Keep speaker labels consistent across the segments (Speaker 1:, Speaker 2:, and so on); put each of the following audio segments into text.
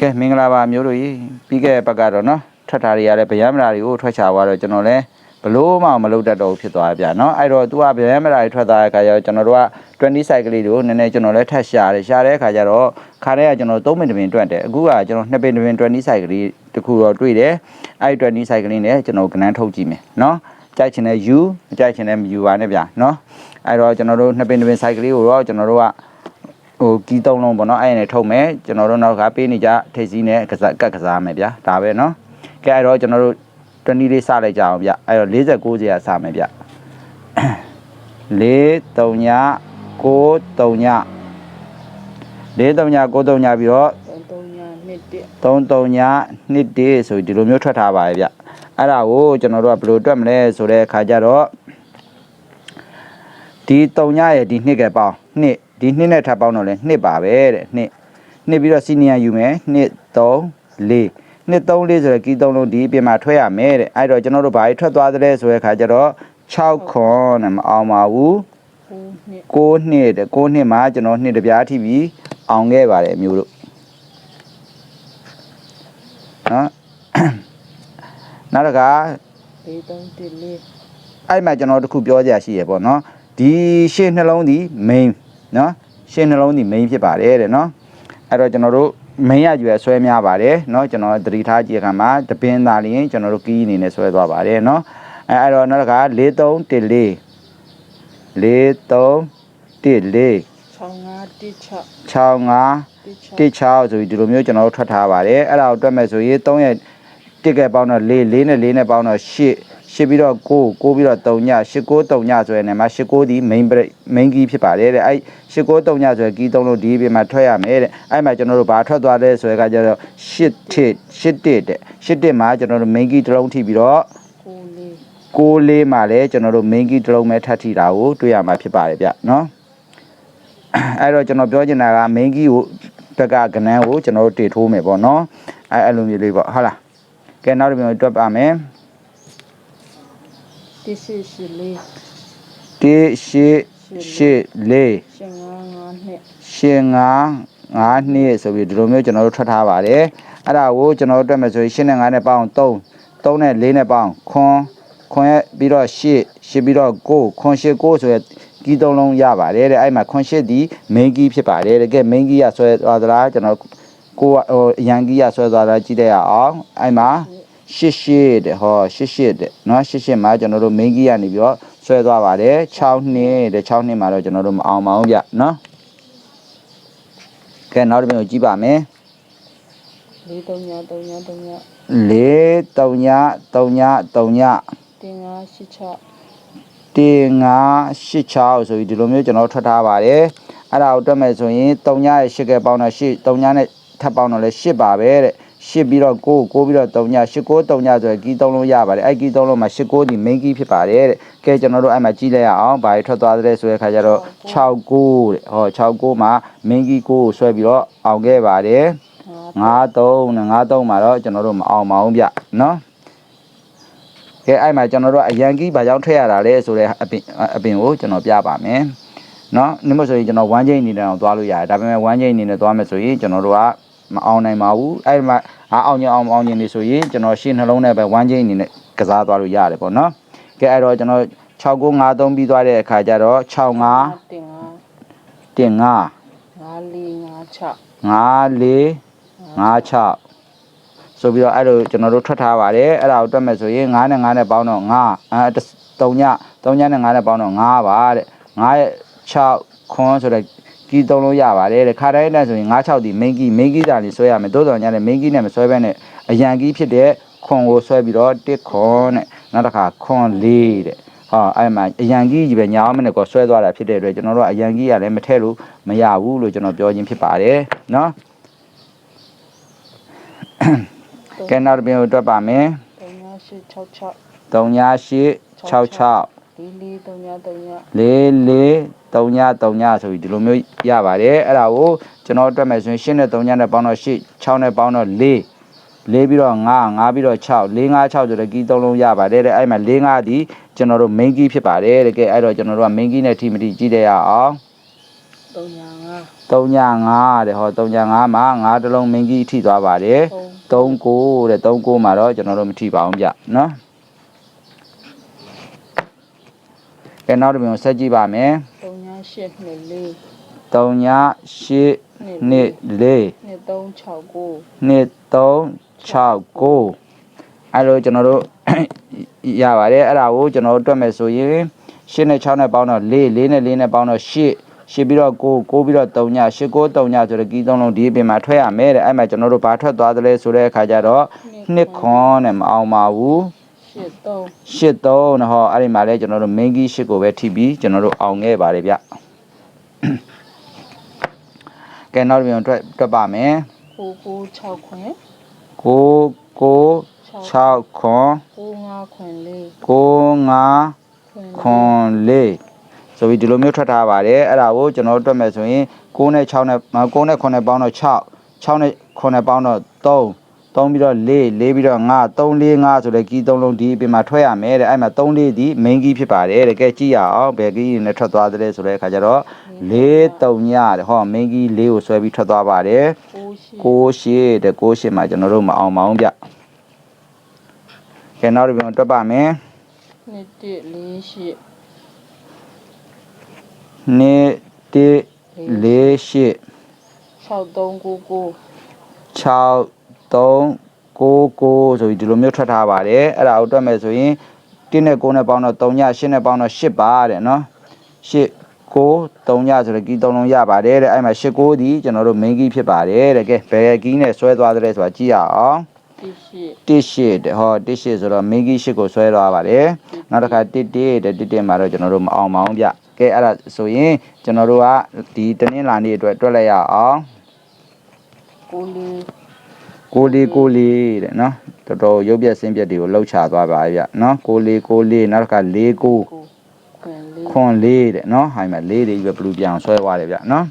Speaker 1: ကဲမင်္ဂလာပါမျိုးတို့ကြီးပြီးခဲ့တဲ့ဘက်ကတော့နော်ထွက်တာတွေကလည်းဗျမ်းမရာတွေကိုထွက်ချသွားတော့ကျွန်တော်လည်းဘလို့မှမလုပ်တတ်တော့ဘူးဖြစ်သွားပြနော်အဲ့တော့ तू ကဗျမ်းမရာတွေထွက်သွားတဲ့ခါကျတော့ကျွန်တော်တို့က20 cycle လေးတွေကိုနည်းနည်းကျွန်တော်လည်းထပ်ရှာတယ်ရှာတဲ့ခါကျတော့ခါတဲ့ကကျွန်တော်3မိနစ်ပင်တွက်တယ်အခုကကျွန်တော်2ပင်တွင်20 cycle လေးတခုတော့တွေ့တယ်အဲ့ဒီ20 cycle လေးနဲ့ကျွန်တော်ကဏ္ဍထုတ်ကြည့်မယ်နော်ကြိုက်ချင်တဲ့ U မကြိုက်ချင်တဲ့မ U ပါနဲ့ဗျာနော်အဲ့တော့ကျွန်တော်တို့2ပင်တွင် cycle လေးကိုတော့ကျွန်တော်တို့က ဟိုကီးသုံးလုံးပေါ့နော်အဲ့ရနေထုတ်မယ်ကျွန်တော်တို့နောက်ကပေးနေကြထိတ်စည်းနဲ့ကစားကတ်ကစားမယ်ဗျာဒါပဲနော်ကဲအဲ့တော့ကျွန်တော်တို့20လေးစလိုက်ကြအောင်ဗျအဲ့တော့49ကျရစမယ်ဗျ4 3ည9 3ည4 3ည4 3ည9 3ညပြီးတော့
Speaker 2: သုံးသုံးညာနှစ်တက်
Speaker 1: 3 3ည2တေဆိုပြီးဒီလိုမျိုးထွက်ထားပါရဲ့ဗျအဲ့ဒါကိုကျွန်တော်တို့ကဘယ်လိုတွက်မလဲဆိုတဲ့အခါကျတော့ဒီ3ညရဲ့ဒီ2ကပေါင်း2 ဒီ2နဲ့ထပ်ပေါင်းတော့လဲ2ပါပဲတဲ့2နှစ်ပြီးတော့စီနီယာယူမယ်2 3 4နှစ်3 4ဆိုရယ်ကီး3လုံးဒီအပြင်မှာထွက်ရမယ်တဲ့အဲ့တော့ကျွန်တော်တို့ဘာကြီးထွက်သွားသလဲဆိုတဲ့အခါကျတော့6ခွန်နဲ့မအောင်ပါဘူး
Speaker 2: ကိုနှစ်
Speaker 1: 6နှစ်တဲ့6နှစ်မှာကျွန်တော်နှစ်တစ်ပြားထိပြီးအောင်ခဲ့ပါတယ်အမျိုးတို့နော်နောက်တစ်ခါ
Speaker 2: လေးသုံးတက်လေး
Speaker 1: အဲ့မှာကျွန်တော်တို့တစ်ခုပြောကြရရှိရပေါ့နော်ဒီရှင်းနှလုံးဒီ main နော်ရှင်းနှလုံးဒီ main ဖြစ်ပါတယ်တဲ့နော်အဲ့တော့ကျွန်တော်တို့ main ရယူရဆွဲများပါတယ်နော်ကျွန်တော်သတိထားကြည့်အခါမှာတပင်းသားလျင်ကျွန်တော်တို့ကီးအနေနဲ့ဆွဲသွားပါတယ်နော်အဲ့အဲ့တော့နောက်တစ်ခါ4 3 1 4 4 3 1 4
Speaker 2: 6 5တက်6
Speaker 1: 6 5
Speaker 2: တက်6
Speaker 1: 16ဆိုပြီးဒီလိုမျိုးကျွန်တော်တို့ထွက်ထားပါတယ်အဲ့ဒါကိုတွက်မဲ့ဆိုရင်3ရဲ့တစ်ကဲပေါင်းတော့4 4နဲ့4နဲ့ပေါင်းတော့8 8ပြီးတော့9 9ပြီးတော့3ည8 9 3ညဆိုရင်လည်းမှာ8 9ဒီ main break main key ဖြစ်ပါတယ်တဲ့အဲ့8 9 3ညဆိုရင် key 3လို့ဒီပြင်မှာထွက်ရမယ်တဲ့အဲ့မှာကျွန်တော်တို့ဘာထွက်သွားလဲဆိုရကကျတော့8 tit 8 tit တဲ့8 tit မှာကျွန်တော်တို့ main key တစ်လုံးထိပြီးတော့
Speaker 2: ကိုလေး
Speaker 1: 6လေးမှာလည်းကျွန်တော်တို့ main key တစ်လုံးပဲထပ်ထိတာကိုတွေ့ရမှာဖြစ်ပါတယ်ဗျနော်အဲ့တော့ကျွန်တော်ပြောချင်တာက main key ကိုတက်ကကနန်းကိုကျွန်တော်တို့တည်ထိုးမယ်ပေါ့နော်အဲ့အဲ့လိုမျိုးလေးပေါ့ဟုတ်လားကဲနောက်တစ်ပြန်တွက်ပါမယ်
Speaker 2: တက်ရှိရှိလေး
Speaker 1: 1 8 8 4
Speaker 2: ရှင်ငါးငါးနှစ်
Speaker 1: ရှင်ငါ9နှစ်ဆိုပြီးဒီလိုမျိုးကျွန်တော်တို့ထွက်ထားပါတယ်အဲ့ဒါကိုကျွန်တော်တို့တွက်မယ်ဆိုရင်8နဲ့9နဲ့ပေါင်း3 3နဲ့4နဲ့ပေါင်းခွန်ခွန်ရပြီးတော့8 8ပြီးတော့9ခွန်8 9ဆိုရယ်ကီးသုံးလုံးရပါတယ်တဲ့အဲ့မှာခွန်8ဒီ main key ဖြစ်ပါတယ်တကယ် main key ရဆွဲသွားသလားကျွန်တော်ကိုဟိုအရန်ကီးရဆွဲသွားတာကြည့်လိုက်ရအောင်အဲ့မှာရှ 88တဲ့ဟော88တဲ့နော်88မှာကျွန်တော်တို့ main key ကနေပြီးတော့ဆွဲသွားပါတယ်6နှစ်တဲ့6နှစ်မှာတော့ကျွန်တော်တို့မအောင်ပါဘူးဗျနော်ကဲနောက်တစ်မျိုးကြည့်ပါမယ်
Speaker 2: 4 3ည3ည3ည
Speaker 1: 4 3ည3ည3ည
Speaker 2: တင်5 86တ
Speaker 1: င်5 86ဆိုပြီးဒီလိုမျိုးကျွန်တော်ထွက်ထားပါတယ်အဲ့ဒါကိုတွက်မယ်ဆိုရင်3ညရဲ့8ကဲပေါင်းတော့8 3ညနဲ့ထပ်ပေါင်းတော့လဲ8ပါပဲတဲ့ 8ပြီးတော့9 9ပြီးတော့3ည8 9 3ညဆိုရင်ကီး3လုံးရပါတယ်အဲ့ကီး3လုံးမှာ8 9ဒီ main key ဖြစ်ပါတယ်တဲ့ကဲကျွန်တော်တို့အဲ့မှာကြည့်လိုက်ရအောင်ဘာတွေထွက်သွားသလဲဆိုတဲ့ခါကျတော့6 9တဲ့ဟော6 9မှာ main key 9ကိုဆွဲပြီးတော့အောင်ခဲ့ပါတယ်
Speaker 2: ငါး
Speaker 1: 53နဲ့53မှာတော့ကျွန်တော်တို့မအောင်ပါဘူးဗျနော်ကဲအဲ့မှာကျွန်တော်တို့အရန်ကြီးဘာကြောင့်ထည့်ရတာလဲဆိုတဲ့အပင်အပင်ကိုကျွန်တော်ပြပါမယ်နော်နိမဆိုရင်ကျွန်တော်1ချိန်အနေနဲ့တော့သွားလို့ရတယ်ဒါပေမဲ့1ချိန်အနေနဲ့သွားမယ်ဆိုရင်ကျွန်တော်တို့က မအောင်နိုင်ပါဘူးအဲ့မှာအားအောင်ညအောင်မအောင်ညနေဆိုရင်ကျွန်တော်ရှင်းနှလုံးနဲ့ပဲ1ချိန်အနေနဲ့ကစားသွားလို့ရတယ်ပေါ့နော်ကဲအဲ့တော့ကျွန်တော်6953ပြီးသွားတဲ့အခါကျတော့65
Speaker 2: တင်ငါ
Speaker 1: တင်5
Speaker 2: ငါးလေးငါး6
Speaker 1: 54 56ဆိုပြီးတော့အဲ့လိုကျွန်တော်တို့ထွက်ထားပါတယ်အဲ့ဒါကိုတွက်မယ်ဆိုရင်9နဲ့9နဲ့ပေါင်းတော့9အဲ3ည3ညနဲ့9နဲ့ပေါင်းတော့9ပါတဲ့9ရဲ့6ခွန်းဆိုတဲ့ ကီးသုံးလို့ရပါတယ်တဲ့ခါတိုင်းနဲ့ဆိုရင်96ဒီမိန်ကီးမိန်ကီးသာလေးဆွဲရမယ်တိုးတော်ညနဲ့မိန်ကီးနဲ့မဆွဲဘဲနဲ့အရန်ကီးဖြစ်တဲ့ခွန်ကိုဆွဲပြီးတော့တစ်ခွန်နဲ့နောက်တစ်ခါခွန်လေးတဲ့ဟာအဲ့မှာအရန်ကြီးကြီးပဲညာအောင်မနဲ့ကောဆွဲသွားတာဖြစ်တဲ့အတွက်ကျွန်တော်တို့ကအရန်ကြီးကလည်းမထည့်လို့မရဘူးလို့ကျွန်တော်ပြောခြင်းဖြစ်ပါတယ်နော်ကဲနောက်တစ်ပြင်ကိုတွက်ပါမယ်
Speaker 2: 3 8 6 6
Speaker 1: 3 8 6
Speaker 2: 6 လေးသုံးညာသုံးညာ
Speaker 1: 4 4 3ည3ညဆိုပြီးဒီလိုမျိုးရပါတယ်အဲ့ဒါကိုကျွန်တော်တွက်မယ်ဆိုရင်8နဲ့3ညနဲ့ပေါင်းတော့8 6နဲ့ပေါင်းတော့4 4ပြီးတော့9 9ပြီးတော့6 4 5 6ဆိုတဲ့ကီး3လုံးရပါတယ်တဲ့အဲ့မှာ4 5ဒီကျွန်တော်တို့ main key ဖြစ်ပါတယ်တဲ့ကဲအဲ့တော့ကျွန်တော်တို့က main key နဲ့ထိမထိကြည့်ရအောင်
Speaker 2: သုံးညာငါး
Speaker 1: 3ည5တဲ့ဟော3ည5မှာ5တလုံးမင်းကြီးထိသွားပါတယ်
Speaker 2: သုံး
Speaker 1: 3ကိုတဲ့3ကိုမှာတော့ကျွန်တော်တို့မထိပါအောင်ဗျနော် ကဲနောက်တစ်မျိုးဆက်ကြည့်ပါမယ်
Speaker 2: သုံးညာရှစ်နှစ်လေး
Speaker 1: 3ည8
Speaker 2: နှစ်
Speaker 1: နှစ်4
Speaker 2: နှစ်သုံး6ကို
Speaker 1: နှစ်3 6 9အဲ့လိုကျွန်တော်တို့ရပါတယ်အဲ့ဒါကိုကျွန်တော်တို့တွက်မယ်ဆိုရင်8နဲ့6နဲ့ပေါင်းတော့4 4နဲ့4နဲ့ပေါင်းတော့8ရှစ်ပြီးတော့9 9ပြီးတော့3ည8 9 3ညဆိုတဲ့ကီးသုံးလုံးဒီအပြင်မှာထွက်ရမယ်တဲ့အဲ့မှာကျွန်တော်တို့ဘာထွက်သွားသလဲဆိုတဲ့အခါကျတော့နှစ်ခွန်နဲ့မအောင်ပါဘူး
Speaker 2: ရှစ်သုံး
Speaker 1: ရှစ်သုံးနော်ဟောအဲ့ဒီမှာလဲကျွန်တော်တို့ main key ရှစ်ကိုပဲထိပြီးကျွန်တော်တို့အောင်ခဲ့ပါတယ်ဗျကဲနောက်တစ်ပြန်တွက်တွက်ပါမယ်
Speaker 2: ကိုကို6ခွင်
Speaker 1: 9 9 6ခွန်
Speaker 2: ကို5ခွင်လေး
Speaker 1: 9 5
Speaker 2: ခွင်
Speaker 1: ခွန်လေးဆိုပြီးဒီလိုမျိုးထွက်ထားပါတယ်အဲ့ဒါကိုကျွန်တော်တို့တွက်မယ်ဆိုရင်9နဲ့6နဲ့9နဲ့9နဲ့ပေါင်းတော့6 6နဲ့9နဲ့ပေါင်းတော့3 3ပြီးတော့4 4ပြီးတော့5 3 4 5ဆိုတဲ့ကီး3လုံးဒီအပြင်မှာထွက်ရမယ်တဲ့အဲ့မှာ3 4ဒီ main key ဖြစ်ပါတယ်တဲ့ကဲကြည့်ရအောင်ဘယ်ကီးနဲ့ထွက်သွားသလဲဆိုတဲ့အခါကျတော့4 3ညတဲ့ဟော main key 4ကိုဆွဲပြီးထွက်သွားပါတယ်
Speaker 2: ကိုရှစ်
Speaker 1: 6 8တဲ့6 8မှာကျွန်တော်တို့မအောင်ပါအောင်ဗျကဲနောက်တစ်ပြန်တွက်ပါမယ်
Speaker 2: နှစ်တစ်လေးရှစ်
Speaker 1: နှစ်တစ်လေးရှစ်
Speaker 2: 6သုံးကိုကို
Speaker 1: 6 3 9 9ဆိုပြီးဒီလိုမျိုးထွက်ထားပါတယ်အဲ့ဒါကိုတွက်မယ်ဆိုရင်1နဲ့9နဲ့ပေါင်းတော့3ည8နဲ့ပေါင်းတော့8ပါတဲ့နော်8 9 3ညဆိုတဲ့ကီး3လုံးရပါတယ်တဲ့အဲ့မှာ8 9ဒီကျွန်တော်တို့ main key ဖြစ်ပါတယ်တဲ့ကဲဘယ်ကီးနဲ့ဆွဲသွားတယ်ဆိုတာကြည့်ရအောင်
Speaker 2: တစ်ရှစ်
Speaker 1: 1 8တဲ့ဟော1 8ဆိုတော့ main key 8ကိုဆွဲသွားပါတယ်နောက်တစ်ခါ1 1တဲ့1 1မှာတော့ကျွန်တော်တို့မအောင်ပါအောင်ဗျကဲအဲ့ဒါဆိုရင်ကျွန်တော်တို့ကဒီတနင်္လာနေ့အတွက်တွက်လိုက်ရအောင်
Speaker 2: ကိုလေး
Speaker 1: ကိုလေးကိုလေးတဲ့နော်တော်တော်ရုပ်ပြက်ဆင်းပြက်တွေကိုလှုပ်ချသွားပါဗျနော်ကိုလေးကိုလေးနောက်တစ်ခါလေးကို
Speaker 2: ကိုခွင်လေး
Speaker 1: ခွန်လေးတဲ့နော်ဟိုင်မှာလေးတွေပဲဘလူပြောင်ဆွဲသွားတယ်ဗျနော်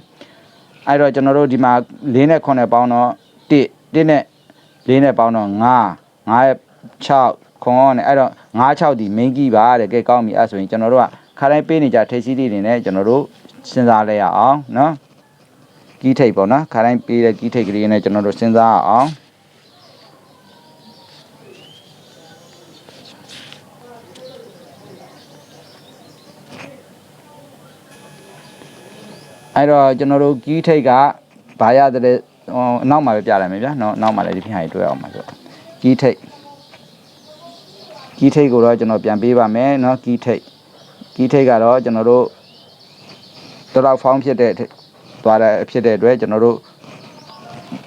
Speaker 1: အဲ့တော့ကျွန်တော်တို့ဒီမှာလေးနဲ့ခွန်နဲ့ပေါင်းတော့1 1နဲ့လေးနဲ့ပေါင်းတော့9 9ရဲ့6ခွန်နဲ့အဲ့တော့9 6ဒီ main key ပါတဲ့ကဲကောင်းပြီအဲ့ဆိုရင်ကျွန်တော်တို့ကခါတိုင်းပေးနေကြထိတ်စီးတွေနေနဲ့ကျွန်တော်တို့စဉ်းစားလိုက်ရအောင်နော်ကီးထိတ်ပေါ့နော်ခါတိုင်းပေးတဲ့ကီးထိတ်ကလေးနဲ့ကျွန်တော်တို့စဉ်းစားအောင် အဲ့တော့ကျွန်တော်တို့ကီးထိတ်ကဘာရတဲ့ဟိုအနောက်မှာပဲပြလိုက်မယ်ဗျာနော်အနောက်မှာလည်းဒီပြင်ဟာကြီးတွေ့အောင်ပါဆိုတော့ကီးထိတ်ကီးထိတ်ကိုတော့ကျွန်တော်ပြန်ပေးပါမယ်နော်ကီးထိတ်ကီးထိတ်ကတော့ကျွန်တော်တို့တော်တော်ဖောင်းဖြစ်တဲ့သွားတဲ့ဖြစ်တဲ့အတွက်ကျွန်တော်တို့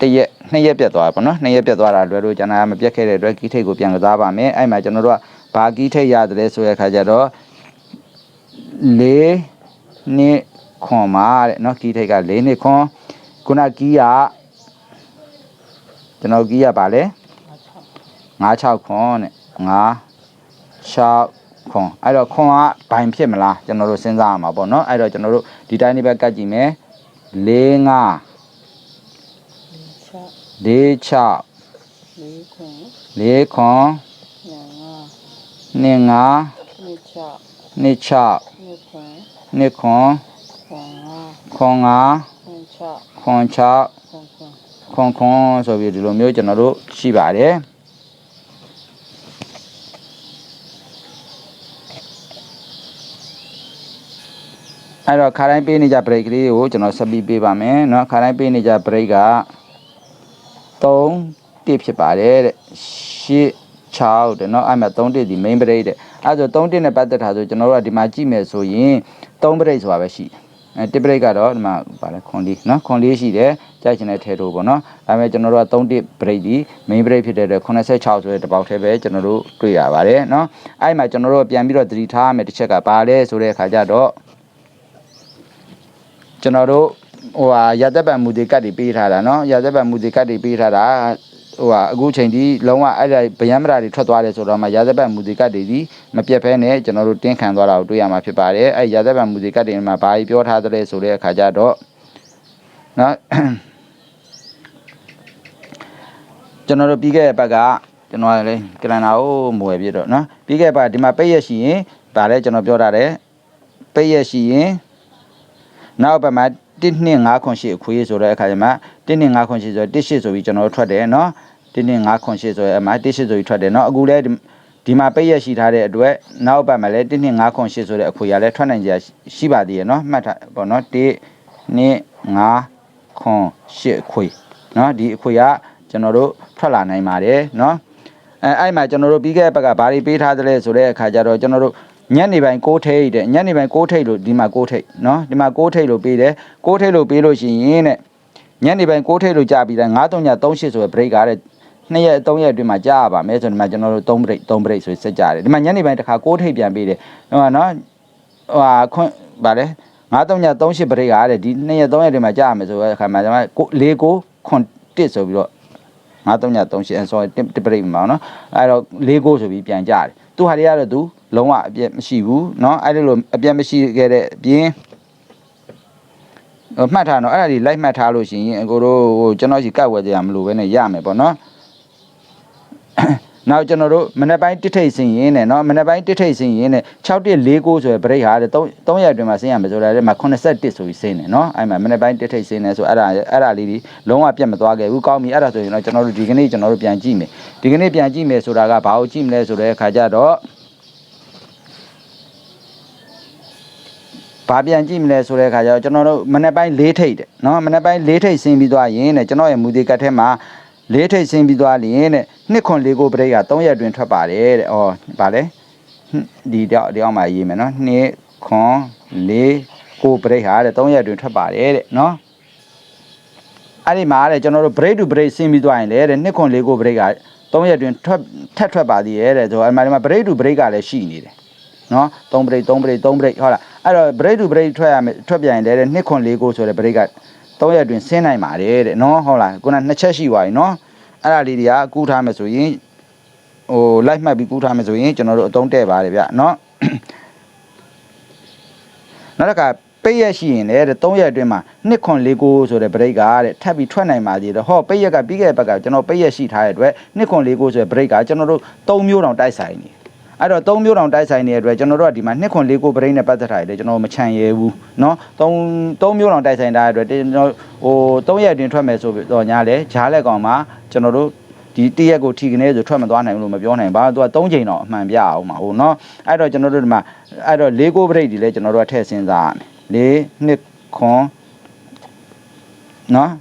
Speaker 1: တစ်ရက်နှစ်ရက်ပြတ်သွားပါတော့နှစ်ရက်ပြတ်သွားတာလွယ်လို့ကျွန်တော်မပြတ်ခဲ့တဲ့အတွက်ကီးထိတ်ကိုပြန်ကစားပါမယ်အဲ့မှာကျွန်တော်တို့ကဘာကီးထိတ်ရတယ်ဆိုတဲ့အခါကျတော့လေးနှစ် ခွန်ပါတဲ့เนาะကီးထိတ်က၄နှစ်ခွန်ခုနကီးကကျွန်တော်ကီးကပါလေ96ခွန်တဲ့96ခွန်အဲ့တော့ခွန်ကဘိုင်ဖြစ်မလားကျွန်တော်တို့စဉ်းစားရမှာပေါ့เนาะအဲ့တော့ကျွန်တော်တို့ဒီတိုင်းလေးပဲကတ်ကြည့်မယ်၄5
Speaker 2: ချပ်
Speaker 1: ၄6
Speaker 2: လေးခွင်
Speaker 1: ၄ခွန်
Speaker 2: ညာငါ
Speaker 1: 2 5
Speaker 2: နှစ်ချပ်
Speaker 1: 2 6
Speaker 2: နှစ်ခွင်
Speaker 1: 2ခွန်
Speaker 2: ခွင်ငါ
Speaker 1: ခွန်5ခွန်6
Speaker 2: ခွင်ခွင်
Speaker 1: ခွန်ခွန်ဆိုပြီးဒီလိုမျိုးကျွန်တော်တို့ရှိပါတယ်အဲ့တော့ခါတိုင်းပေးနေကြ break ကလေးကိုကျွန်တော်ဆက်ပြီးပေးပါမယ်เนาะခါတိုင်းပေးနေကြ break က3တိဖြစ်ပါတယ်တဲ့8 6တဲ့เนาะအဲ့မှာ3တိဒီ main break တဲ့အဲ့ဆို3တိနဲ့ပတ်သက်တာဆိုကျွန်တော်တို့ကဒီမှာကြည့်မယ်ဆိုရင်3 break ဆိုတာပဲရှိတယ် အဲတစ်ပရိတ်ကတော့ဒီမှာဗာလဲခွန်လေးနော်ခွန်လေးရှိတယ်ကြိုက်ချင်တဲ့ထဲထိုးပေါ့နော်ဒါပေမဲ့ကျွန်တော်တို့က3တစ်ပရိတ်ဒီ main ပရိတ်ဖြစ်တဲ့အတွက်86ဆိုတဲ့တပေါက်ထဲပဲကျွန်တော်တို့တွေ့ရပါတယ်နော်အဲ့မှာကျွန်တော်တို့ပြန်ပြီးတော့သတိထားရမယ့်တစ်ချက်ကပါလဲဆိုတဲ့အခါကျတော့ကျွန်တော်တို့ဟိုဟာရာသက်ပံမူဒီကတ်တွေပေးထားတာနော်ရာသက်ပံမူဒီကတ်တွေပေးထားတာ ဟိုဟာအခုချိန်ဒီလုံးဝအဲ့ဒါဗျံမရာတွေထွက်သွားတယ်ဆိုတော့မှရာဇပတ်မူဇီကတ်တွေဒီမပြတ်ဖဲနဲ့ကျွန်တော်တို့တင်းခံသွားတာကိုတွေ့ရမှာဖြစ်ပါတယ်အဲ့ရာဇပတ်မူဇီကတ်တွေမှာဘာကြီးပြောထားသလဲဆိုတဲ့အခါကျတော့နော်ကျွန်တော်တို့ပြီးခဲ့တဲ့ဘက်ကကျွန်တော်လည်းကလန်နာကိုမွယ်ပြတော့နော်ပြီးခဲ့တဲ့ဘက်ဒီမှာပိတ်ရက်ရှိရင်ဗာလဲကျွန်တော်ပြောထားတယ်ပိတ်ရက်ရှိရင်နောက်ဘက်မှာ 1နှစ်5ခွန်ရှိအခွေဆိုတဲ့အခါကျမှ1နှစ်5ခွန်ရှိဆို1ရှိဆိုပြီးကျွန်တော်တို့ထွက်တယ်နော်1နှစ်5ခွန်ရှိဆိုရဲအမှ1ရှိဆိုပြီးထွက်တယ်နော်အခုလဲဒီမှာပိတ်ရရှိထားတဲ့အတွက်နောက်ပတ်မှာလဲ1နှစ်5ခွန်ရှိဆိုတဲ့အခွေရလဲထွက်နိုင်ကြရှိပါသေးရဲ့နော်မှတ်ထားပေါ့နော်1နှစ်5ခွန်ရှိအခွေနော်ဒီအခွေကကျွန်တော်တို့ထွက်လာနိုင်ပါတယ်နော်အဲအဲ့မှာကျွန်တော်တို့ပြီးခဲ့တဲ့ဘက်ကဘာတွေပေးထားသလဲဆိုတဲ့အခါကျတော့ကျွန်တော်တို့ ညနေပိုင်းကိုးထိတ်တဲ့ညနေပိုင်းကိုးထိတ်လို့ဒီမှာကိုးထိတ်နော်ဒီမှာကိုးထိတ်လို့ပေးတယ်ကိုးထိတ်လို့ပေးလို့ရှိရင်တဲ့ညနေပိုင်းကိုးထိတ်လို့ကြာပြီးတိုင်း9 3ည38ဆိုရယ် break ကားတဲ့နှစ်ရက်သုံးရက်အတွင်းမှာကြာရပါမယ်ဆိုဒီမှာကျွန်တော်တို့3 break 3 break ဆိုဆက်ကြတယ်ဒီမှာညနေပိုင်းတစ်ခါကိုးထိတ်ပြန်ပေးတယ်ဟိုကနော်ဟိုဟာခွန်းဗါလဲ9 3ည38 break ကားတဲ့ဒီနှစ်ရက်သုံးရက်အတွင်းမှာကြာရမယ်ဆိုတဲ့အခါမှာကျွန်တော်4 9ခွန်း1ဆိုပြီးတော့9 3ည38 sorry 1 break မှာနော်အဲ့တော့4 9ဆိုပြီးပြန်ကြတယ်သူဟာတွေကတော့သူ လုံးဝအပြည့်မရှိဘူးနော်အဲ့ဒီလိုအပြည့်မရှိခဲ့တဲ့အပြင်ဟိုမှတ်ထားနော်အဲ့ဒါဒီလိုက်မှတ်ထားလို့ရှိရင်အကိုတို့ဟိုကျွန်တော်စီကတ်ဝဲကြရမလို့ပဲနဲ့ရမယ်ပေါ့နော်နောက်ကျွန်တော်တို့မနေ့ပိုင်းတစ်ထိတ်စင်ရင်းနဲ့เนาะမနေ့ပိုင်းတစ်ထိတ်စင်ရင်းနဲ့6149ဆိုရယ် break ဟာတဲ့3 3ရက်အတွင်းမှာဆင်းရမယ်ဆိုတာတဲ့မှာ81ဆိုပြီးဆင်းတယ်เนาะအဲ့မှာမနေ့ပိုင်းတစ်ထိတ်စင်းနေဆိုအဲ့ဒါအဲ့ဒါလေးဒီလုံးဝပြတ်မသွားခဲ့ဘူးကောင်းပြီအဲ့ဒါဆိုရင်တော့ကျွန်တော်တို့ဒီကနေ့ကျွန်တော်တို့ပြန်ကြည့်မယ်ဒီကနေ့ပြန်ကြည့်မယ်ဆိုတာကဘာကိုကြည့်မလဲဆိုတဲ့အခါကျတော့ ဘာပြန်ကြည့်မလဲဆိုတဲ့အခါကျတော့ကျွန်တော်တို့မနေ့ပိုင်း၄ထိပ်တဲ့နော်မနေ့ပိုင်း၄ထိပ်ဆင်းပြီးသွားရင်တဲ့ကျွန်တော်ရဲ့မူဒီကတ်ထဲမှာလေးထိတ်ဆင်းပြီးသွားလျင်တဲ့နှစ်ခွန်လေးကိုပရိတ်က3ရက်တွင်ထွက်ပါတယ်တဲ့။အော်ဗာလဲဒီတော့ဒီအောင်မှာရေးမယ်နော်။နှစ်ခွန်လေးကိုပရိတ်ဟာတဲ့3ရက်တွင်ထွက်ပါတယ်တဲ့နော်။အဲ့ဒီမှာတဲ့ကျွန်တော်တို့ break to break ဆင်းပြီးသွားရင်လည်းတဲ့နှစ်ခွန်လေးကိုပရိတ်က3ရက်တွင်ထွက်ထက်ထွက်ပါသေးရဲ့တဲ့ဆိုတော့အဲ့မှာဒီမှာ break to break ကလည်းရှိနေတယ်။နော်။3 break 3 break 3 break ဟုတ်လား။ အဲ့တော့ break to break ထွက်ရမယ်ထွက်ပြန်ရင်လည်းတဲ့နှစ်ခွန်လေးကိုဆိုတဲ့ break က3ရက်အတွင်းဆင်းနိုင်ပါတယ်တဲ့နော်ဟုတ်လားခုနနှစ်ချက်ရှိသွားပြီနော်အဲ့ဒါလေးတွေကကူးထားမယ်ဆိုရင်ဟိုလိုက်မှတ်ပြီးကူးထားမယ်ဆိုရင်ကျွန်တော်တို့အသုံးတဲ့ပါတယ်ဗျနော်နောက်တစ်ခါပိတ်ရက်ရှိရင်လည်းတဲ့3ရက်အတွင်းမှာနှစ်ခွန်လေးကိုဆိုတဲ့ break ကတဲ့ထပ်ပြီးထွက်နိုင်ပါသေးတယ်ဟောပိတ်ရက်ကပြီးခဲ့တဲ့ဘက်ကကျွန်တော်ပိတ်ရက်ရှိထားတဲ့အတွက်နှစ်ခွန်လေးကိုဆိုတဲ့ break ကကျွန်တော်တို့3မျိုးတောင်တိုက်ဆိုင်နေတယ် အဲ့တော့3မျိုးတောင်တိုက်ဆိုင်နေတဲ့အတွက်ကျွန်တော်တို့ကဒီမှာနှစ်ခွန်လေးကို break နဲ့ပတ်သက်ထားတယ်ကျွန်တော်မချန်ရဲဘူးเนาะ3 3မျိုးတောင်တိုက်ဆိုင်ထားတဲ့အတွက်ကျွန်တော်ဟို3ရက်အတွင်းထွက်မယ်ဆိုတော့ညာလဲဂျားလက်ကောင်မှာကျွန်တော်တို့ဒီတရက်ကိုထီကနေဆိုထွက်မသွားနိုင်ဘူးလို့မပြောနိုင်ပါဘူးသူက3ချိန်တော့အမှန်ပြအောင်ပါဟိုเนาะအဲ့တော့ကျွန်တော်တို့ဒီမှာအဲ့တော့၄ကို break ဒီလဲကျွန်တော်တို့ကထည့်စဉ်းစားရမယ်၄နှစ်ခွန်နော်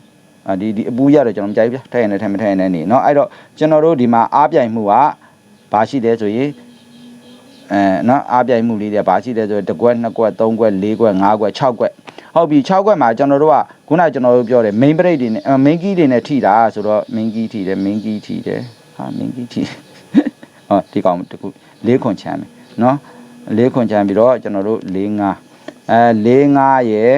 Speaker 1: အာဒီဒီအပူရတော့ကျွန်တော်မကြိုက်ဘူးဗျထိုင်ရင်လည်းထိုင်မထိုင်ရင်လည်းနေเนาะအဲ့တော့ကျွန်တော်တို့ဒီမှာအားပြိုင်မှုကဘာရှိလဲဆိုရင် အဲနော်အားပြိုင်မှုလေးတွေဘာရှိလဲဆိုရင်တစ်ကွက်နှစ်ကွက်သုံးကွက်လေးကွက်ငါးကွက်6ကွက်ဟုတ်ပြီ6ကွက်မှာကျွန်တော်တို့ကခုနကကျွန်တော်တို့ပြောတယ် main break တွေနဲ့ main key တွေနဲ့ထိတာဆိုတော့ main key ထိတယ် main key ထိတယ်ဟာ main key ထိဟောဒီကောင်တခုလေးခွန်ချမ်းမယ်နော်လေးခွန်ချမ်းပြီးတော့ကျွန်တော်တို့၄၅အဲ၄၅ရယ်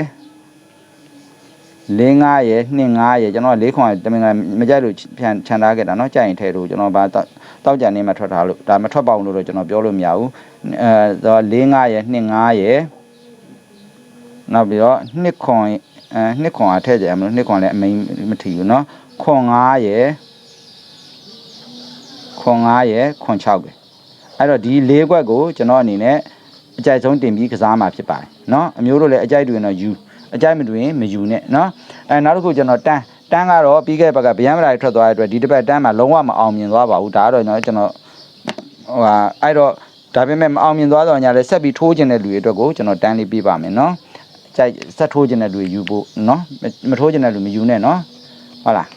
Speaker 1: ၄၅ရယ်2 5ရယ်ကျွန်တော်၄ခွန်တမင်ကမကြိုက်လို့ဖြန်ခြံထားခဲ့တာเนาะကြိုက်ရင်ထဲလို့ကျွန်တော်ဘာတော့တောက်ကြံနေမှထွက်ထားလို့ဒါမထွက်ပါဘူးလို့တော့ကျွန်တော်ပြောလို့မရဘူးအဲတော့၄၅ရယ်2 5ရယ်နောက်ပြီးတော့2ခွန်အဲ2ခွန်အထည့်ကြရမလို့2ခွန်လည်းအမိန်မထီဘူးเนาะခွန်5ရယ်ခွန်5ရယ်ခွန်6ပဲအဲ့တော့ဒီ၄ခွက်ကိုကျွန်တော်အနေနဲ့အကြိုက်ဆုံးတင်ပြီးကစားမှာဖြစ်ပါတယ်เนาะအမျိုးတို့လည်းအကြိုက်တွင်တော့ယူ အကြိုက်မတွင်မယူနဲ့နော်အဲနောက်တစ်ခုကျွန်တော်တန်းတန်းကတော့ပြီးခဲ့ဘက်ကဗျမ်းမလာထွက်သွားတဲ့အတွက်ဒီတစ်ပတ်တန်းမှာလုံးဝမအောင်မြင်သွားပါဘူးဒါကတော့ကျွန်တော်ဟိုဟာအဲ့တော့ဒါပေမဲ့မအောင်မြင်သွားတော့ညာလဲဆက်ပြီးထိုးကျင်တဲ့လူတွေအတွက်ကိုကျွန်တော်တန်းလေးပြပါမယ်နော်ကြိုက်ဆက်ထိုးကျင်တဲ့လူတွေယူဖို့နော်မထိုးကျင်တဲ့လူမယူနဲ့နော်ဟုတ်လား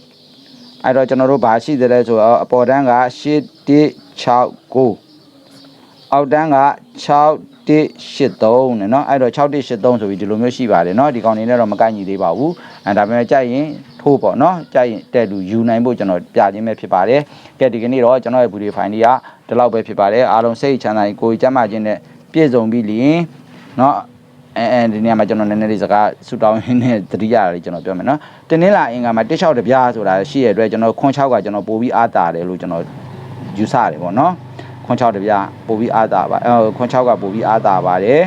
Speaker 1: အဲ့တော့ကျွန်တော်တို့ဘာရှိသလဲဆိုတော့အပေါ်တန်းက8 6 9အောက်တန်းက6 183နဲ့เนาะအဲ့တော့6183ဆိုပြီးဒီလိုမျိုးရှိပါတယ်เนาะဒီကောင်နေနဲ့တော့မကိုက်ညီသေးပါဘူးအဲဒါပေမဲ့ကြိုက်ရင်ထိုးပေါ့เนาะကြိုက်ရင်တဲ့လူယူနိုင်ဖို့ကျွန်တော်ပြခြင်းပဲဖြစ်ပါတယ်ကဲဒီကနေ့တော့ကျွန်တော်ရဲ့ video file တွေကဒီလောက်ပဲဖြစ်ပါတယ်အားလုံးစိတ်ချမ်းသာရင်ကိုယ်ကြမ်းမာခြင်းနဲ့ပြည့်စုံပြီးလျင်เนาะအဲအဲဒီနေရာမှာကျွန်တော်နည်းနည်းလေးစကားဆူတောင်းရင်းနဲ့တတိယလေးကျွန်တော်ပြောမယ်เนาะတင်းနှင်းလာအင်္ဂါမှာတစ်လျှောက်တစ်ပြားဆိုတာရှိရတဲ့အတွက်ကျွန်တော်ခွန်6ကကျွန်တော်ပို့ပြီးအားတာတယ်လို့ကျွန်တော်ယူဆတယ်ပေါ့เนาะ ခွန်6တပြားပို့ပြီးအားတာပါအဲခွန်6ကပို့ပြီးအားတာပါတယ်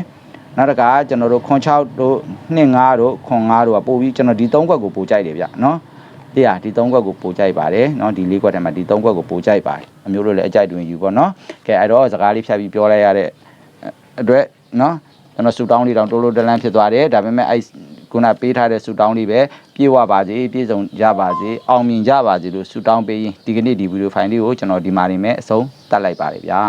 Speaker 1: နောက်တစ်ခါကျွန်တော်တို့ခွန်6တို့25တို့ခွန်5တို့ကပို့ပြီးကျွန်တော်ဒီ3ခွက်ကိုပို့ကြိုက်တယ်ဗျနော်အေးဟာဒီ3ခွက်ကိုပို့ကြိုက်ပါတယ်နော်ဒီ4ခွက်ထဲမှာဒီ3ခွက်ကိုပို့ကြိုက်ပါတယ်အမျိုးတို့လည်းအကြိုက်တွင်ယူပေါ့နော်ကဲအဲ့တော့စကားလေးဖြတ်ပြီးပြောလိုက်ရတဲ့အတွက်နော်ကျွန်တော်ဆူတောင်းလေးတောင်တိုးတိုးတလန်းဖြစ်သွားတယ်ဒါပေမဲ့အဲ့ ခုနပေးထားတဲ့ဆူတောင်းလေးပဲပြေဝပါစေပြည့်စုံကြပါစေအောင်မြင်ကြပါစေလို့ဆူတောင်းပေးရင်ဒီကနေ့ဒီဗီဒီယိုဖိုင်လေးကိုကျွန်တော်ဒီမှာနေမဲ့အဆုံးတတ်လိုက်ပါတယ်ဗျာ